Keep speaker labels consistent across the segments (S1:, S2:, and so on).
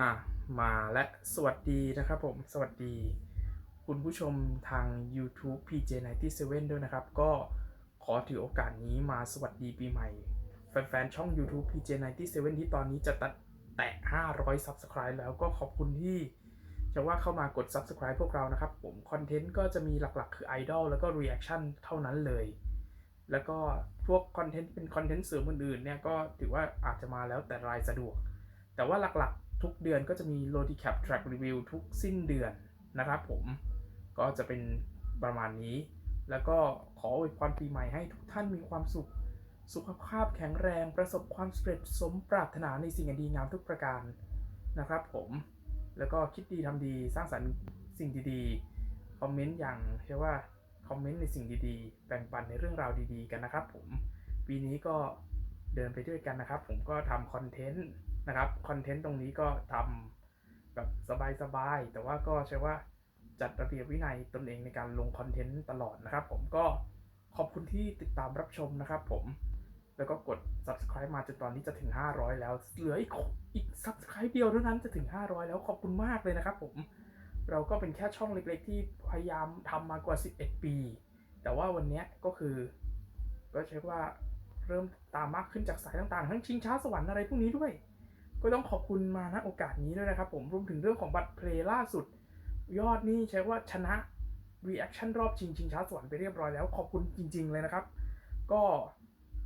S1: อะมาและสวัสดีนะครับผม สวัสดี คุณผู้ชมทาง YouTube PJ97 ด้วยนะครับ ก็ขอถือโอกาสนี้มาสวัสดีปีใหม่ แฟนๆ ช่อง YouTube PJ97 ที่ตอนนี้จะตัดแตะ 500 Subscribe แล้วก็ขอบคุณที่จะว่าเข้ามากด Subscribe พวกเรานะครับผม คอนเทนต์ก็จะมีหลักๆ คือ Idol แล้วก็ Reaction เท่านั้นเลย แล้วก็พวกคอนเทนต์เป็นคอนเทนต์เสริมอื่นๆเนี่ยก็ถือว่าอาจจะมาแล้วแต่รายสะดวก แต่ว่าหลักๆ ทุกเดือนก็จะมี l o d i c a p Track Review ทุกสิ้นเดือนนะครับผมก็จะเป็นประมาณนี้ แล้วก็ขออวยพรปีใหม่ให้ทุกท่านมีความสุข สุขภาพแข็งแรงประสบความสำเร็จสมปรารถนาในสิ่งดีงามทุกประการนะครับผมแล้วก็คิดดีทำดีสร้างสรรค์สิ่งดีๆ คอมเมนต์อย่างเรียกว่าคอมเมนต์ในสิ่งดีๆ แบ่งปันในเรื่องราวดีๆ กันนะครับผม ปีนี้ก็ เดินไปด้วยกันนะครับ ผมก็ทำคอนเทนต์นะครับคอนเทนต์ตรงนี้ก็ทำแบบสบายๆแต่ว่าก็ใช้ว่าจัดระเบียบวินัยตนเองในการลงคอนเทนต์ตลอดนะครับ ผมก็ขอบคุณที่ติดตามรับชมนะครับผมแล้วก็กด subscribe มาจนตอนนี้จะถึง 500 แล้วเหลืออีกอีก subscribe เดียวเท่านั้นจะถึง 500 แล้วขอบคุณมากเลยนะครับผมเราก็เป็นแค่ช่องเล็กๆ ที่พยายามทำมากว่า 11 ปี แต่ว่าวันนี้ก็คือก็ใช้ว่า เริ่มตามมากขึ้นจากสายต่างๆ ทั้งชิงช้าสวรรค์อะไรพวกนี้ด้วย ก็ต้องขอบคุณมาณโอกาสนี้ด้วยนะครับผมรวมถึงเรื่องของบัตรเพลย์ล่าสุด ยอดนี่ใช้ว่าชนะ reaction รอบชิงชิงช้าสวรรค์ไปเรียบร้อยแล้วขอบคุณจริง ๆ เลยนะครับ ก็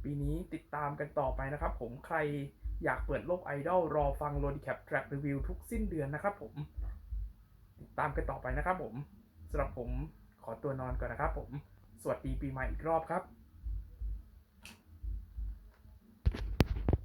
S1: ปีนี้ติดตามกันต่อไปนะครับ ผมใครอยากเปิดโลกไอดอลรอฟัง l o d i c a p Track Review ทุกสิ้นเดือนนะครับผม ติดตามกันต่อไปนะครับผมสำหรับผมขอตัวนอนก่อนนะครับผม สวัสดีปีใหม่อีกรอบครับ